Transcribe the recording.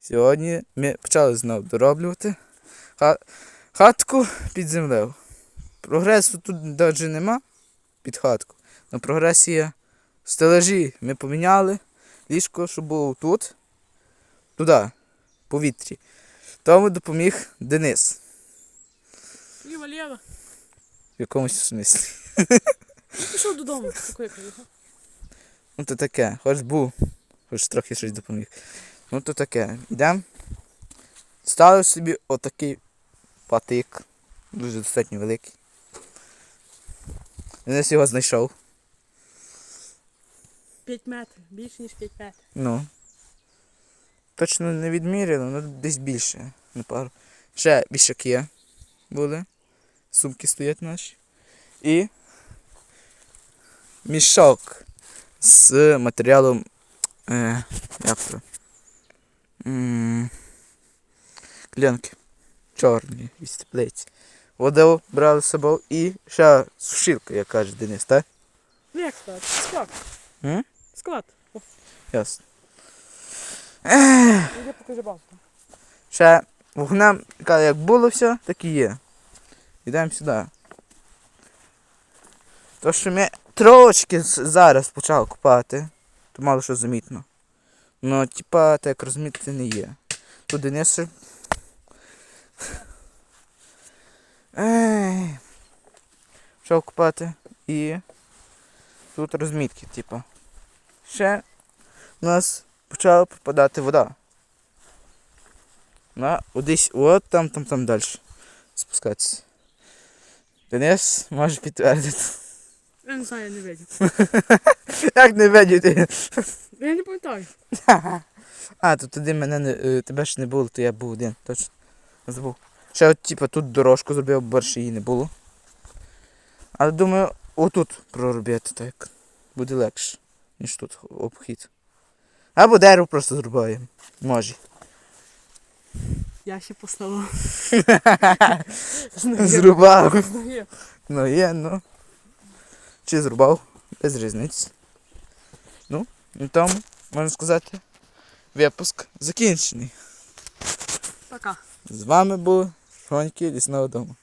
Сьогодні ми почали знову дороблювати ха- хатку під землею. Прогресу тут навіть нема під хатку. На прогресі є стелажі ми поміняли. Ліжко, що було тут, туди, повітрі. Тому допоміг Денис Ліва, ліва. в якомусь смислі. Пішов додому. Такої приїхав. Ну то таке, хоч був, хоч трохи щось допоміг. Ну то таке. Йдемо. Ставив собі отакий патик. Дуже достатньо великий. Денис його знайшов. 5 метрів. Більше, ніж 5 метрів. Ну. Точно не відміряно, ну десь більше. На пару. Ще вішаки були. Сумки стоять наші. І мішок з матеріалом. Е, як то? Клянки. Чорні із теплиці. Воду брали з собою і ще сушилка, як каже Денис, так? Ну як склад? Склад. М? Склад. О, Ясно. іди покажи бабку. Ще вогнем, як було все, так і є. Йдемо сюди. То, що ми трошки зараз почали купати, то мало що замітно. Ну, типа, так розмітити не є. Тут Денис. Ей. Почав купати і тут розмітки, типа. Ще у нас почала попадати вода. На, десь, от там, там, там далі. Спускатися. Денис може підтвердити. Я не знаю, я не видів. Як не видіти? Я не пам'ятаю. А, то тоді мене не, е, тебе ж не було, то я був один, точно. Забув. Ще от, типу, тут дорожку зробив, бо більше її не було. Але думаю, отут проробити так. Буде легше, ніж тут обхід. Або дерево просто зрубаємо. Може. Я ще поставив. Зрубав. Ну є, ну. Чи зрубав? Без різниці. Ну, і тому, можна сказати, випуск закінчений. Пока. З вами був Фроньки Лісного дому.